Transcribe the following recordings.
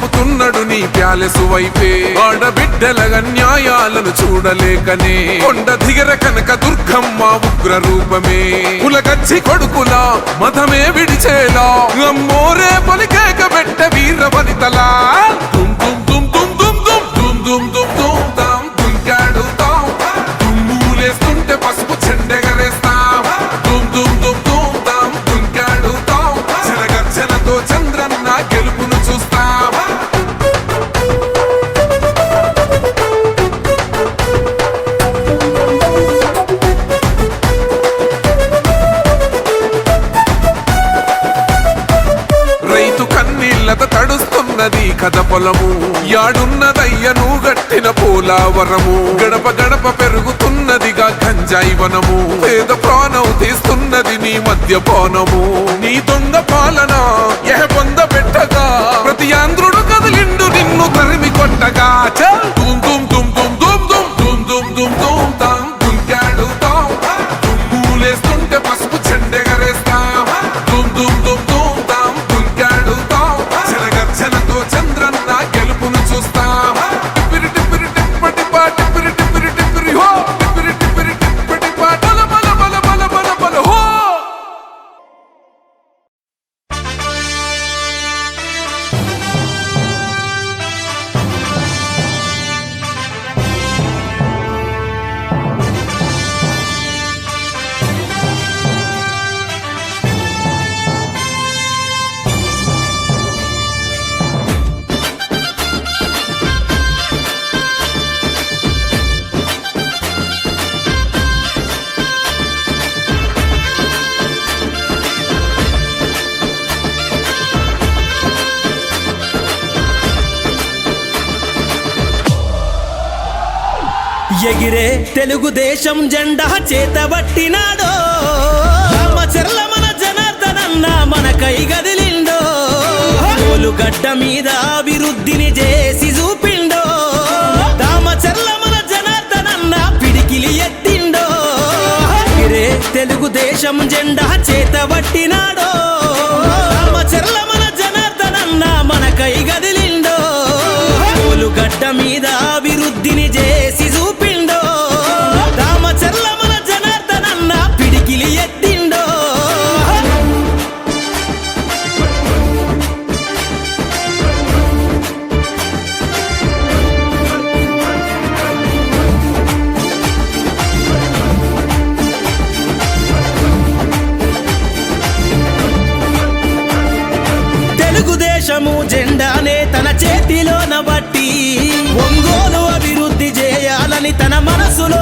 చూపుతున్నాడు నీ ప్యాలెసు వైపే. ఆడబిడ్డల న్యాయాలను చూడలేకనే. కొండ దిగర కనక దుర్గమ్మ ఉగ్ర రూపమే కులగచ్చి కొడుకులా మతమే విడిచేలా. అమ్మోరే పలికేక పెట్ట వీర వనితలా దుమ్ దుమ్ దుమ్ దుమ్ దుమ్ దుమ్ దుమ్ దుమ్ దుమ్. పోలావరము గడప గడప పెరుగుతున్నదిగా గంజాయి వనము. పేద ప్రాణం తీస్తున్నది నీ మద్యపానము నీ దొంగ పాలన ఎహ పొంద పెట్టగా. ప్రతి ఆంధ్రుడు కదిలిండు నిన్ను తరిమి కొట్టగా. ఎగిరే తెలుగుదేశం జెండా చేతబట్టినాడో చెర్ల మన జనార్దనన్న మన కై గదిలిండో. గడ్డ మీద అభివృద్ధిని చేసి చూపిండో. రామచర్ల మన జనార్దనన్న పిడికిలి ఎత్తిండో. ఎగిరే తెలుగుదేశం జెండా చేతబట్టినాడో రామచర్ల మన జనార్దనన్న మన కై గదిలిండో. గడ్డ మీద అభివృద్ధిని చేసి బట్టి ఒంగోలు అభివృద్ధి చేయాలని తన మనసులో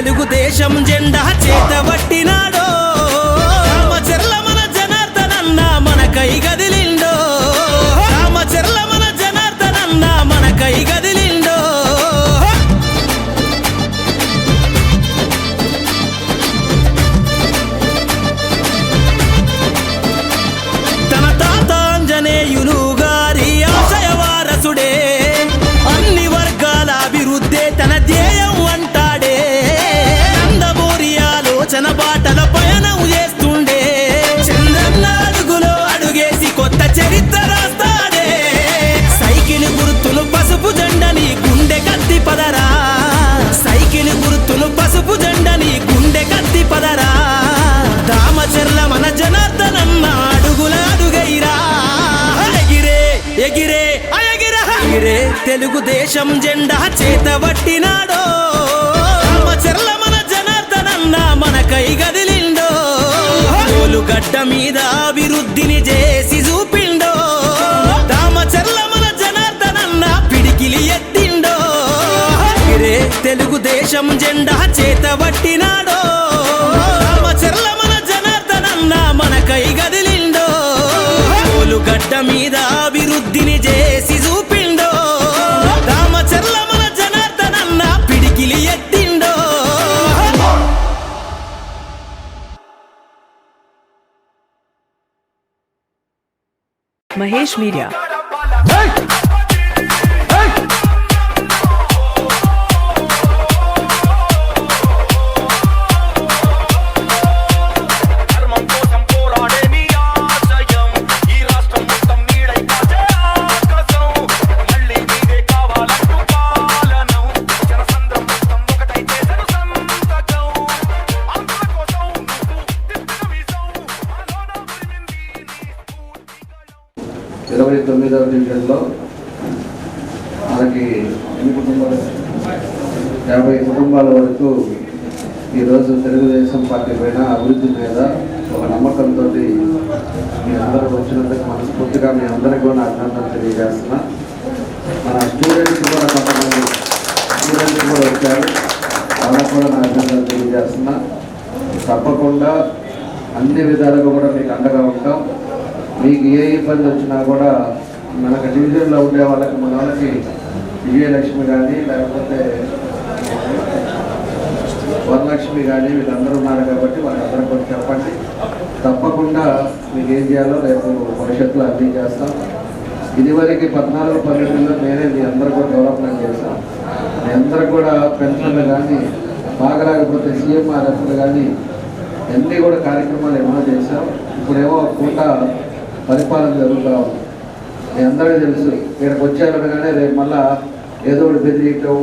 తెలుగుదేశం జెండా చేతబట్టినాడో రామచర్ల మన జనార్దనన్న మన కై గదిలిండో. రామచర్ల మన జనార్దనన్న మన కై గదిలిండో. తన తాతాంజనేయులు గారి ఆశయ వారసుడే అన్ని వర్గాల అభివృద్ధే తన తెలుగుదేశం జెండా చేతబట్టినాడో చెర్ల మన జనార్దనన్న మన కై గదిలిండో. గడ్డ మీద అభివృద్ధిని చేసి చూపిండో. చెర్ల మన జనార్దనన్న పిడికిలి ఎత్తిండో. రే తెలుగుదేశం జెండా చేతబట్టినాడో చెర్ల మన జనార్దనన్న మన కై గదిలిండో. గడ్డ మీద English media. Hey! ఇరవై తొమ్మిదవ డివిజన్లో మనకి ఎన్ని కుటుంబాలు? యాభై కుటుంబాల వరకు ఈరోజు తెలుగుదేశం పార్టీ పైన అభివృద్ధి మీద ఒక నమ్మకంతో మీ అందరూ వచ్చినందుకు మనస్ఫూర్తిగా మీ అందరికీ కూడా అభినందన తెలియజేస్తున్నా. మన స్టూడెంట్స్ కూడా కొంతమంది స్టూడెంట్స్ కూడా వచ్చారు. వాళ్ళకు కూడా నా అభినందన తెలియజేస్తున్నా. తప్పకుండా అన్ని విధాలుగా కూడా మీకు అండగా ఉంటాం. మీకు ఏ ఇబ్బంది వచ్చినా కూడా మనకు డివిజన్లో ఉండే వాళ్ళకి మన వాళ్ళకి విజయలక్ష్మి కానీ లేకపోతే వరలక్ష్మి కానీ వీళ్ళందరూ ఉన్నారు కాబట్టి వాళ్ళందరూ కూడా చెప్పండి. తప్పకుండా మీకు ఏం చేయాలో రేపు భవిష్యత్తులో అన్నీ చేస్తాం ఇదివరకు పద్నాలుగు పన్నెండులో నేనే మీ అందరూ కూడా డెవలప్మెంట్ చేస్తాం మీ అందరూ కూడా పెన్షన్లు కానీ బాగలేకపోతే సీఎంఆర్ఎఫ్లు కానీ అన్నీ కూడా కార్యక్రమాలు ఏమో చేశాం. ఇప్పుడేమో పూట పరిపాలన జరుగుతూ ఉంది. మీ అందరికీ తెలుసు ఇక్కడికి వచ్చారనగానే రేపు మళ్ళా ఏదో ఒకటి బెదిరియటం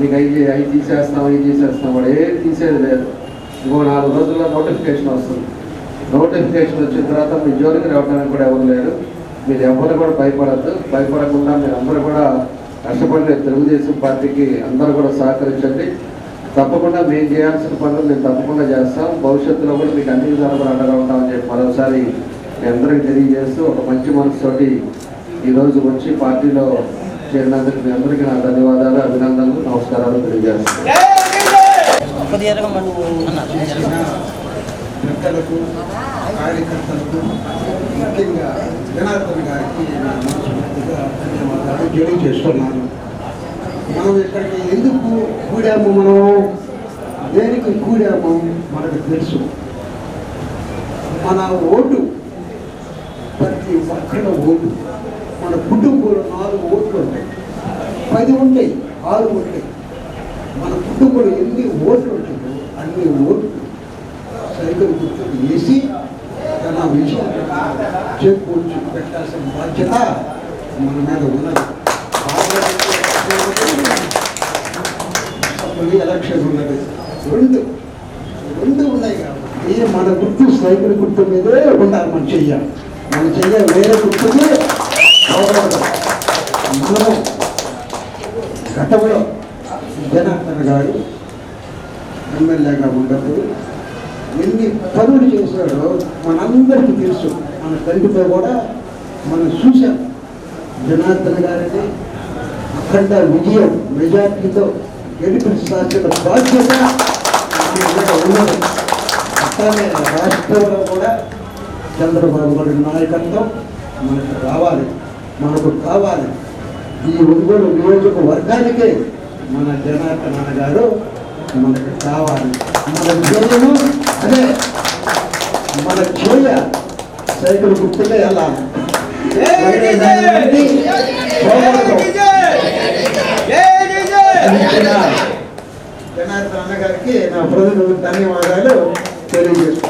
మీకు అవి అవి తీసేస్తాం అవి తీసేస్తాం వాడు ఏం తీసేది లేదు. ఇంకో నాలుగు రోజుల్లో నోటిఫికేషన్ వస్తుంది. నోటిఫికేషన్ వచ్చిన తర్వాత మీ జోలికి రావడానికి కూడా ఎవరు లేరు. మీరు ఎవరు కూడా భయపడద్దు. భయపడకుండా మీరు అందరూ కూడా కష్టపడి తెలుగుదేశం పార్టీకి అందరూ కూడా సహకరించండి. తప్పకుండా మేము చేయాల్సిన పనులు మేము తప్పకుండా చేస్తాం. భవిష్యత్తులో కూడా మీకు అన్ని విధాలు కూడా అండగా ఉంటామని చెప్పి మరోసారి మీ అందరికీ తెలియజేస్తూ ఒక మంచి మనసుతోటి ఈరోజు వచ్చి పార్టీలో చేరినందుకు మీ అందరికీ నా ధన్యవాదాలు అభినందనలు నమస్కారాలు తెలియజేస్తాను పెద్దలకు కార్యకర్తలకు ముఖ్యంగా జనార్దన్ గారికి ధన్యవాదాలు తెలియజేస్తున్నాను. మనం ఇక్కడికి ఎందుకు కూడాము మనం? దేనికి కూడాము? మనకు తెలుసు. మన ఓటు ప్రతి ఒక్కళ్ళ ఓటు. మన కుటుంబంలో నాలుగు ఓట్లు ఉంటాయి. పది ఉంటాయి ఆరు ఉంటాయి. మన కుటుంబంలో ఎన్ని ఓట్లు ఉంటాయో అన్ని ఓట్లు సరిగ్గా కూర్చొని వేసి తన విషయం చెప్పుకోవచ్చు. పెట్టాల్సిన బాధ్యత మన మీద ఉన్నది. ఎలక్షన్ ఉన్నది. రెండు రెండు ఉన్నాయి కాబట్టి మన గుర్తు సైకిల్ గుర్తు మీదే ఉండాలి మనం చెయ్యాలి. మన చెయ్య వేరే గుర్తుకి పోకూడదు. మనము గతంలో జనార్దన్ గారు ఎమ్మెల్యేగా ఉన్నప్పుడు ఎన్ని పనులు చేశాడో మనందరికీ తెలుసు మన తండ్రితో కూడా మనం చూసాం జనార్దన్ గారిని అఖండ విజయం మెజార్టీతో గెలిపించాల్సిన బాధ్యత ఉన్నది అట్లానే రాష్ట్రంలో కూడా చంద్రబాబు గారి నాయకత్వం మనకు రావాలి మనకు కావాలి. ఈ ఒంగోలు నియోజకవర్గానికే మన జనార్దన గారు మనకు కావాలి. మన ధ్యేయము అదే మన చేయ సైకిల్ గుర్తులే అలా. జనార్దన గారికి నా ప్రజలు ధన్యవాదాలు తెలియజేస్తాను